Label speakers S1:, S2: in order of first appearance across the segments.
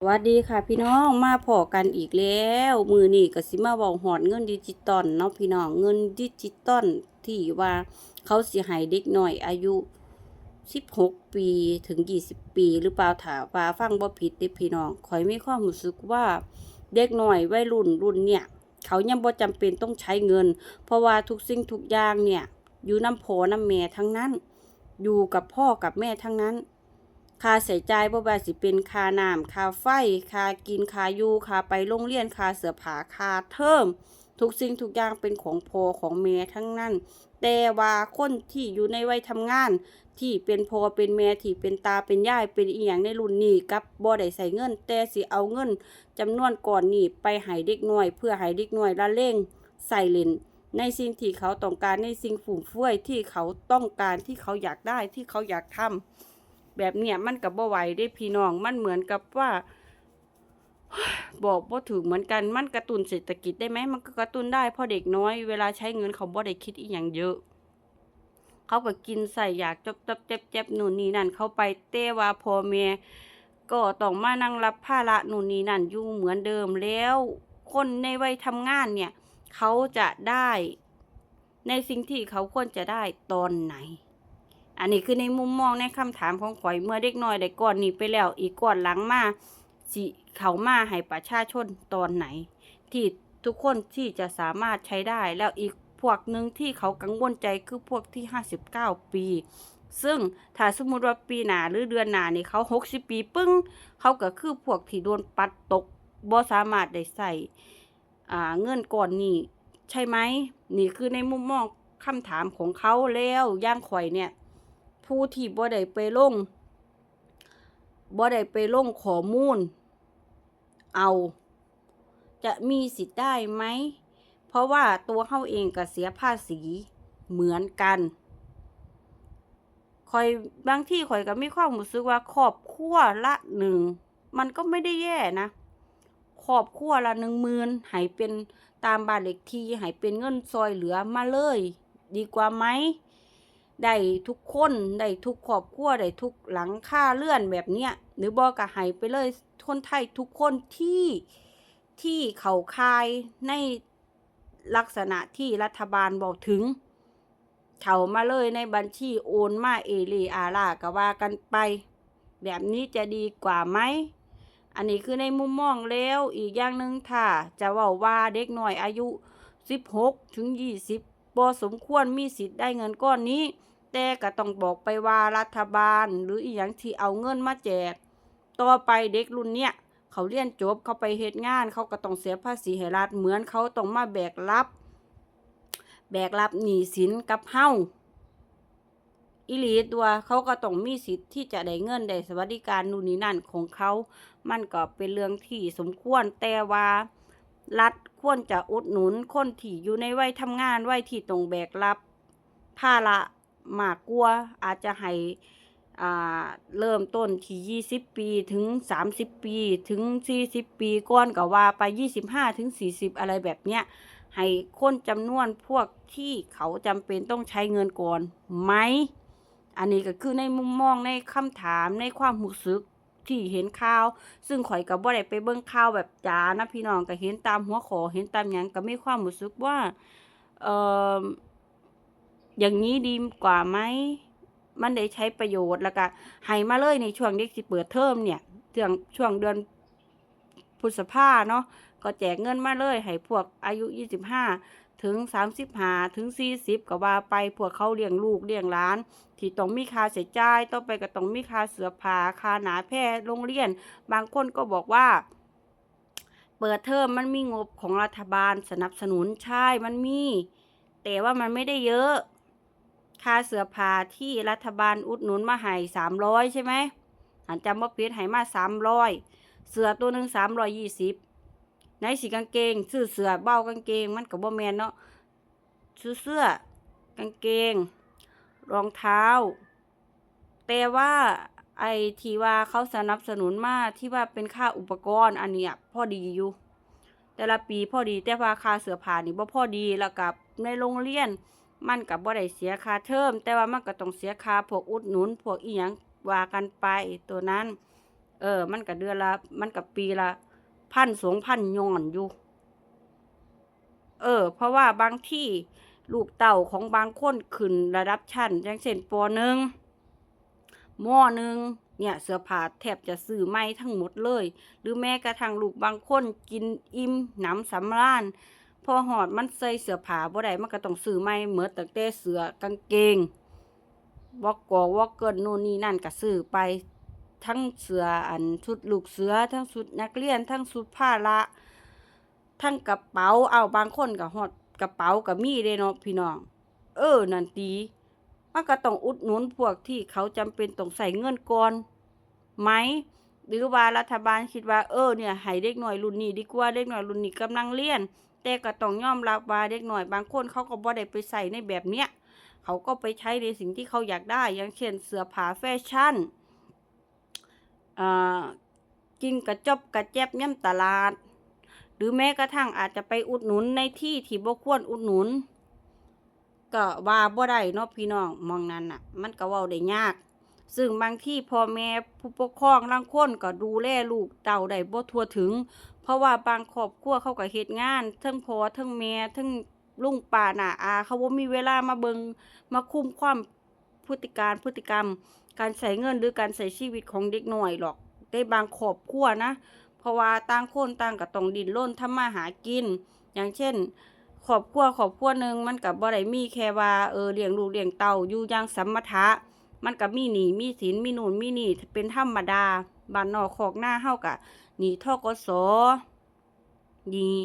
S1: สวัสดีค่ะพี่น้องมาพอกันอีกแล้ว มือนี่ก็สิมาบอกหอดเงินดิจิตอลเนาะพี่น้องเงินดิจิตอลที่ว่าเขาเสิให้เด็กหน้อยอายุ 16 ปีถึง 20 ปี หรือเปล่าถาว่าฟังบ่ผิดเด้พี่น้องข่อยมีความรู้สึกว่าเด็กหน้อยวัยรุ่นรุ่นเนี่ย เขายังบ่จำเป็นต้องใช้เงิน เพราะว่าทุกสิ่งทุกอย่างเนี่ย อยู่น้ำพอน้ำแม่ทั้งนั้น อยู่กับพ่อกับแม่ทั้งนั้น ค่าใช้จ่ายบ่ว่าสิเป็นค่าน้ำค่าไฟค่ากินค่าอยู่ค่าไปโรงเรียนค่าเสื้อผ้าค่าเทอมทุกสิ่งทุกอย่างเป็นของพ่อของแม่ทั้งนั้น แต่ว่าคนที่อยู่ในวัยทำงาน ที่เป็นพ่อเป็นแม่ที่เป็นตาเป็นยายเป็นอีหยังในรุ่นนี้กับบ่ได้ใส่เงิน แต่สิเอาเงินจำนวนก่อนนี้ไปให้เด็กน้อย เพื่อให้เด็กน้อยละเล่งใส่เล่นในสิ่งที่เขาต้องการในสิ่งฟุ่มเฟือยที่เขาต้องการที่เขาอยากได้ที่เขาอยากทำ แบบเนี้ยมันกับบ่ไหวได้พี่น้องมันเหมือนกับว่า บอกบ่าถึงเหมือนกันมันกระตุ้นเศรษฐกิจได้ไหมมันก็กระตุ้นได้เพราะเด็กน้อยเวลาใช้เงินเขาบ่ได้คิดอีหยังเยอะ เขาก็กินใส่อยากจบจบเจ็บเจ็บนู่นนี่นั่นเข้าไปแต่ว่าพ่อแม่ก็ต้องมานั่งรับภาระนู่นนี่นั่นอยู่เหมือนเดิมแล้ว คนในวัยทำงานเนี่ย เขาจะได้ในสิ่งที่เขาควรจะได้ตอนไหน อันนี้คือในมุมมองในคำถามของข่อยเมื่อเด็กน้อยได้ก่อนนี้ไปแล้ว อีกก่อนหลังมาสิเขามาให้ประชาชนตอนไหน ที่ทุกคนที่จะสามารถใช้ได้ แล้วอีกพวกหนึ่งที่เขากังวลใจคือพวกที่ 59 ปี ซึ่งถ้าสมมุติว่าปีหนาหรือเดือนหนานี่เขา 60 ปีปึ้ง เขาก็คือพวกที่โดนปัดตกบ่สามารถได้ใส่เงินก่อนนี้ใช่ไหม นี่คือในมุมมองคำถามของเขาแล้วย่างข่อยเนี่ย ผู้ที่บ่ได้ไปลงบ่ได้ไปลงข้อมูล เอา จะมีสิทธิ์ได้ไหม เพราะว่าตัวเขาเองก็เสียภาษีเหมือนกันคอยบางที่ข่อยก็มีความรู้สึกว่าครอบครัวละหนึ่ง มันก็ไม่ได้แย่นะครอบครัวละหนึ่งหมื่นให้เป็นตามบานเลขที่ให้เป็นเงินซอยเหลือมาเลย ดีกว่าไหม ได้ทุกคนได้ทุกครอบครัวได้ทุกหลังค่าเลื่อนแบบเนี้ยหรือบอกกะให้ไปเลยคนไทยทุกคนที่ที่เขาคายในลักษณะที่รัฐบาลบอกถึง เขามาเลยในบัญชีโอนมาเอเลอาลาก็ว่ากันไป แบบนี้จะดีกว่าไหม อันนี้คือในมุมมองแล้วอีกอย่างหนึ่งถ้าจะว่าว่าเด็กหน่อยอายุ 16 ถึง 20บ่สมควรมีสิทธิ์ได้เงินก้อนนี้ แต่ก็ต้องบอกไปว่ารัฐบาลหรืออีหยังที่เอาเงินมาแจก ต่อไปเด็กรุ่นเนี้ยเขาเรียนจบเขาไปเฮ็ดงาน เขาก็ต้องเสียภาษีให้รัฐเหมือนเขาต้องมาแบกรับ แบกรับหนี้สินกับเฮาอีหลีตัวเขาก็ต้องมีสิทธิ์ที่จะได้เงินได้สวัสดิการนู่นนี่นั่นของเขา มันก็เป็นเรื่องที่สมควรแต่ว่ารัฐควรจะอุดหนุนคนที่อยู่ในวัยทำงานวัยที่ต้องแบกรับภาระ มากกว่าอาจจะให้เริ่มต้นที่ 20 ปีถึง 30 ปีถึง 40 ปีก่อนก็ว่าไป 25 ถึง 40 อะไรแบบเนี้ย ให้คนจำนวนพวกที่เขาจำเป็นต้องใช้เงินก่อนไหม อันนี้ก็คือในมุมมองในคำถามในความรู้สึกที่เห็นข่าว ซึ่งข่อยก็บ่ได้ไปเบิ่งข่าวแบบจ๋านะพี่น้องก็เห็นตามหัวขอเห็นตามหยังก็มีความรู้สึกว่า เอ่อ อย่างนี้ดีกว่าไหมมันได้ใช้ประโยชน์แล้วก็ให้มาเลยในช่วงเด็กสิเปิดเทอมเนี่ยช่วงช่วงเดือนพฤษภาเนาะก็แจกเงินมาเลยให้พวกอายุ 25 ถึง 35 ถึง 40 ก็ว่าไปพวกเขาเลี้ยงลูกเลี้ยงหลาน ที่ต้องมีค่าใช้จ่ายต่อไปก็ต้องมีค่าเสื้อผ้าค่าหนาแพร่โรงเรียน บางคนก็บอกว่า เปิดเทอมมันมีงบของรัฐบาลสนับสนุนใช่มันมี แต่ว่ามันไม่ได้เยอะ ค่าเสื้อผ้าที่รัฐบาลอุดหนุนมาให้สามร้อยใช่ไหมหันจำว่าผิดให้มาสามร้อยเสื้อตัวหนึ่งสามร้อยยี่สิบในสีกางเกงซื้อเสื้อเบ้ากางเกงมันกับบ่แมนเนาะซื้อเสื้อกางเกง รองเท้า แต่ว่าไอทีว่าเขาสนับสนุนมาที่ว่าเป็นค่าอุปกรณ์อันเนี้ยพอดีอยู่ แต่ละปีพอดีแต่ว่าค่าเสื้อผ้านี่บ่พอดีแล้วกับในโรงเรียน มันกับบ่ได้เสียค่าเทอม แต่ว่ามันก็ต้องเสียค่าพวกอุดหนุนพวกอีหยังว่ากันไปตัวนั้น เออ มันก็เดือนละมันก็ปีละพันสองพันย้อนอยู่ เออ เพราะว่าบางที่ลูกเต่าของบางคนขึ้นระดับชั้นอย่างเช่นปหนึ่งมหนึ่งเนี่ยเสื้อผ้าแทบจะซื้อใหม่ทั้งหมดเลย หรือแม้กระทั่งลูกบางคนกินอิ่มหนำสำราญ อหอดมันใส่เสื้อผ้าบ่ได้มันก็ต้องซื้อใหม่เหมือนตั้งแต่เสื้อกางเกงวอกกอวอกเกินนู่นนี่นั่นก็ซื้อไปทั้งเสืออันชุดลูกเสือ ทั้งชุดนักเรียน ทั้งชุดผ้าละ ทั้งกระเป๋าเอาบางคนก็ฮอดกระเป๋าก็มีเด้เนาะพี่น้อง เออ นั่นตีมันก็ต้องอุดหนุนพวกที่เขาจำเป็นต้องใส่เงินก่อนไหม หรือว่ารัฐบาลคิดว่าเออเนี่ยให้เด็กหน่อยรุ่นนี้ดีกว่าเด็กหน่อยรุ่นนี้กำลังเรียน แต่ก็ต้องยอมรับว่าเด็กหน่อยบางคนเขาก็บ่ได้ไปใส่ในแบบเนี้ยเขาก็ไปใช้ในสิ่งที่เขาอยากได้ อย่างเช่นเสื้อผ้าแฟชั่นอ่ากินกระจบกระแจบย่ำตลาด หรือแม้กระทั่งอาจจะไปอุดหนุนในที่ที่บ่ควรอุดหนุน ก็ว่าบ่ได้เนาะพี่น้องมองนั้นน่ะ มันก็เว้าได้ยาก ซึ่งบางที่พ่อแม่ผู้ปกครองลางคนก็ดูแลลูกเต่าได้บ่ทั่วถึง ราะว่าบางครอบครัวเขาก็เฮ็ดงานเทั้งพ่อเทั้งแม่เทั้งลุงป้าน้าอา เขาบ่มีเวลามาเบิงมาคุมความพฤติการพฤติกรรม การใช้เงินหรือการใช้ชีวิตของเด็กหน้อยหรอกในบางครอบครัวนะ เพราะว่าต่างคนต่างก็ต้องดิ้นรนทำมาหากิน อย่างเช่นครอบครัวครอบครัวหนึ่งมันก็บ่ได้มีแค่ว่าเออเลี้ยงลูกเลี้ยงเต้าอยู่อย่างสมถะมันก็มีหนี้มีสินมีนู่นมีนี่เป็นธรรมดาบ้านนอกคอกหน้าเฮาก็ หนี้ทกสหนี้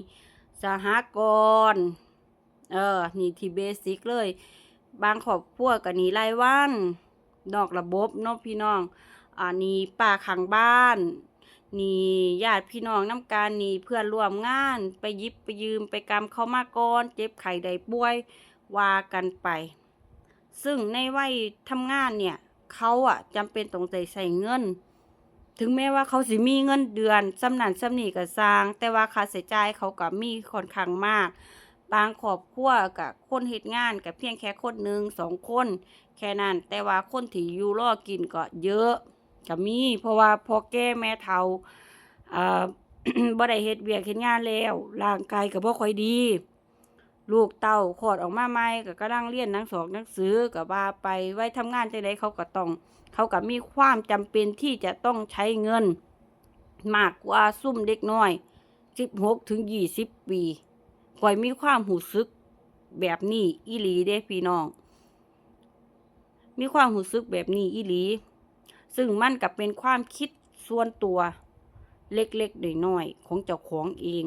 S1: สหกรณ์เออหนี้ที่เบสิกเลย บางครอบครัวก็หนี้รายวันนอกระบบเนาะพี่น้องอ่าหนี้ป้าข้างบ้านหนีญาติพี่น้องน้ำการหนีเพื่อนร่วมงานไปยิบไปยืมไปกำเข้ามาก่อน เจ็บไข้ได้ป่วยว่ากันไป ซึ่งในวัยทำงานเนี่ย เขาอะจำเป็นต้องใจใส่เงิน ถึงแม้ว่าเขาสิมีเงินเดือนสำนันสำนีก็สร้าง แต่ว่าค่าใช้จ่ายเขาก็มีค่อนข้างมาก บางครอบครัวกับคนเฮ็ดงานกับเพียงแค่คนหนึ่งสองคน แค่นั้น แต่ว่าคนที่อยู่รอกินก็เยอะก็มี เพราะว่าพอแก่แม่เฒ่าอ่าบ่ได้เฮ็ดเวียกเฮ็ดงานแล้วร่างกายก็บ่ค่อยดี ลูกเต้าคลอดออกมาใหม่ก็กำลังเรียนหนังสอกหนังสือก็ว่าไปไว้ทำงานจังไดเขาก็ต้อง เขาก็มีความจำเป็นที่จะต้องใช้เงิน มากกว่าซุ่มเด็กน้อย16ถึง20ปีข่อยมีความหูสึกแบบนี้อีหลีเด้พี่น้อง มีความหูสึกแบบนี้อีหลี ซึ่งมันก็เป็นความคิดส่วนตัวเล็กๆน้อยๆของเจ้าของเอง